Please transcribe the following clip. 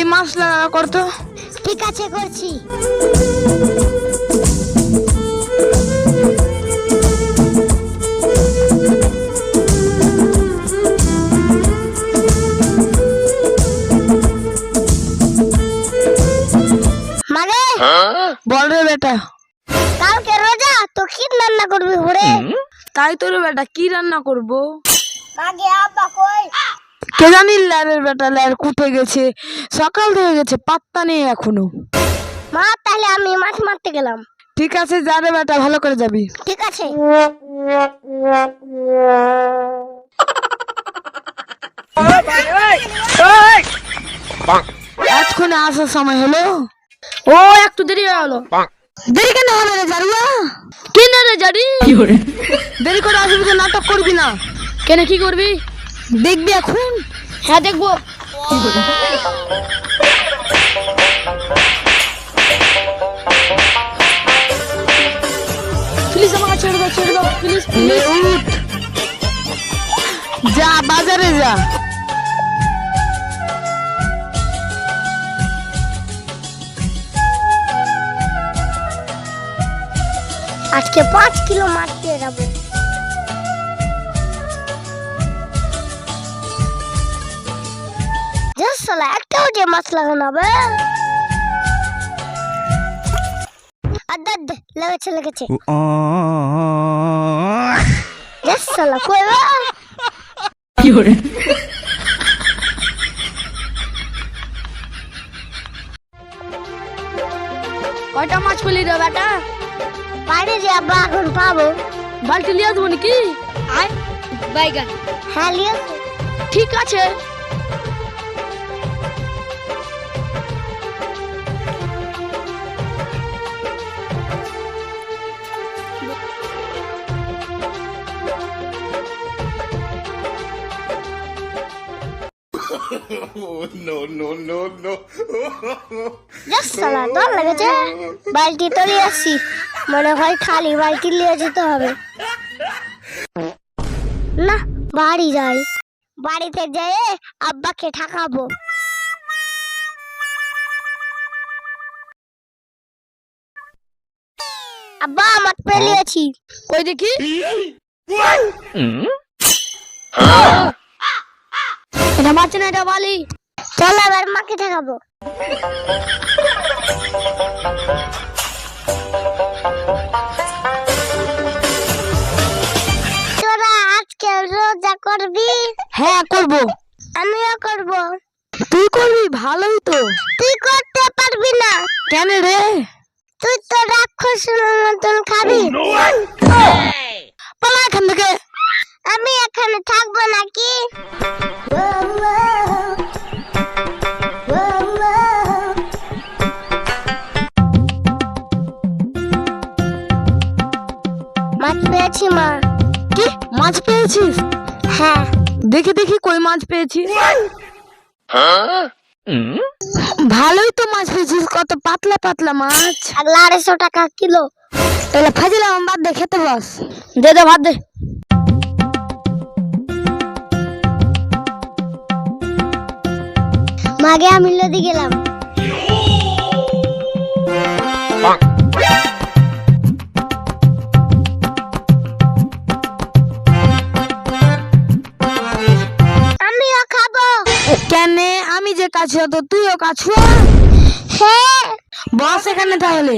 এই মশলা করতো ঠিক আছে করছি। মানে? বল রে বেটা। কালকে রোজা তো কি রান্না করবি ঘুরে তাই তো রে বেটা কি রান্না করব? আগে আব্বা কই? কে জানি ল্যারের বেটা ল্যার কুঠে গেছে? সকাল হয়ে গেছে পাত্তা নেই এখনও। মা তাহলে আমি মাছ মারতে গেলাম। ঠিক আছে যা রে বেটা ভালো করে যাবি। ঠিক আছে। আজক্ষণে আসার সময় হলো? ও একটু দেরি হয়ে গেল। দেরি কেন হবে রে জারুয়া? কি না রে জানি দেরি করে আসবি তো নাটক করবি না। কেন কি করবি? দেখবি এখন? হ্যাঁ দেখব। প্লিজ আমাকে ছেড়ে দাও ছেড়ে দাও প্লিজ লে যা বাজারে যা। আজকে পাঁচ কিলো মাছ পেয়ে যাব। জাস শালা একটাও যে মাছ লাগানো হবে লেগেছে লেগেছে জাস শালা কই বা কয়টা মাছ পেলি রে বেটা? বাইরে যে আব্বা এখন পাবো। বালতি লিয়ে দেবো নাকি? আয়। বাইগান। হ্যাঁ লিয়ে ঠিক আছে। জাস শালা লেগেছে। বালতি তো নিয়ে আসছি মনে হয় খালি বালতি নিয়ে যেতে হবে। না বাড়ি যাই। বাড়িতে যেয়ে আব্বাকে ঠাকাবো। আব্বা পেয়ে নিয়েছি কই দেখি? এটা মাছ না এটা বালি। চল এবার মাকে ঠাকাবো তোরা আজকে রোজা করবি? হ্যাঁ করব। আমিও করব। তুই করবি? ভালোই তো। তুই করতে পারবি না। কেন রে? তুই তো রাক্ষসের মতন খাবি। পালা এখান থেকে। আমি এখানে থাকব নাকি? পেয়েছি মা। কি? মাছ পেয়েছিস? হ্যাঁ। দেখি দেখি কই মাছ পেয়েছিস। ভালোই তো মাছ পেয়েছিস কত পাতলা পাতলা মাছ। আগলা আড়াইশো টাকা কিলো? তাহলে ফাজিলাম বাদ দে খেতে বস। দে দে ভাত দে। মাগে আমি লদি গেলাম। কেন আমি যে কাছি তো তুইও কাছুয়া হ্যাঁ। বস এখানে তাহলে।